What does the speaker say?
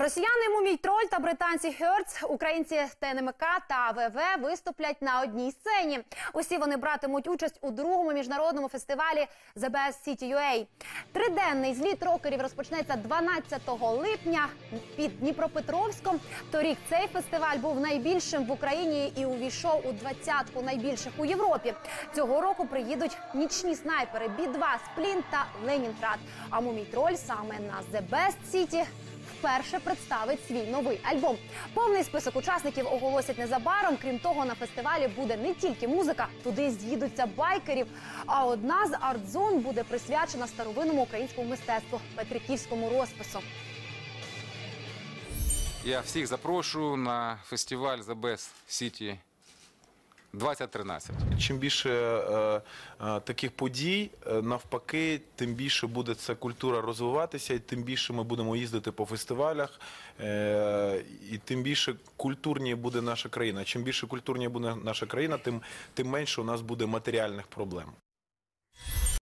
Росіяни Мумій Троль та британці Херц, українці ТНМК та ВВ виступлять на одній сцені. Усі вони братимуть участь у другому міжнародному фестивалі The Best City UA. Триденний зліт рокерів розпочнеться 12 липня під Дніпропетровськом. Торік цей фестиваль був найбільшим в Україні і увійшов у двадцятку найбільших у Європі. Цього року приїдуть нічні снайпери Бі-2, Сплін та Ленінград. А Мумій Троль саме на The Best City вперше представить свій новий альбом. Повний список учасників оголосять незабаром. Крім того, на фестивалі буде не тільки музика, туди з'їдуться байкерів. А одна з арт-зон буде присвячена старовинному українському мистецтву Петриківському розпису. Я всіх запрошую на фестиваль The Best City 2013. Чим більше е, е, таких подій, е, навпаки, тим більше буде ця культура розвиватися, і тим більше ми будемо їздити по фестивалях, е, і тим більше культурні буде наша країна. Чим більше культурні буде наша країна, тим, тим менше у нас буде матеріальних проблем.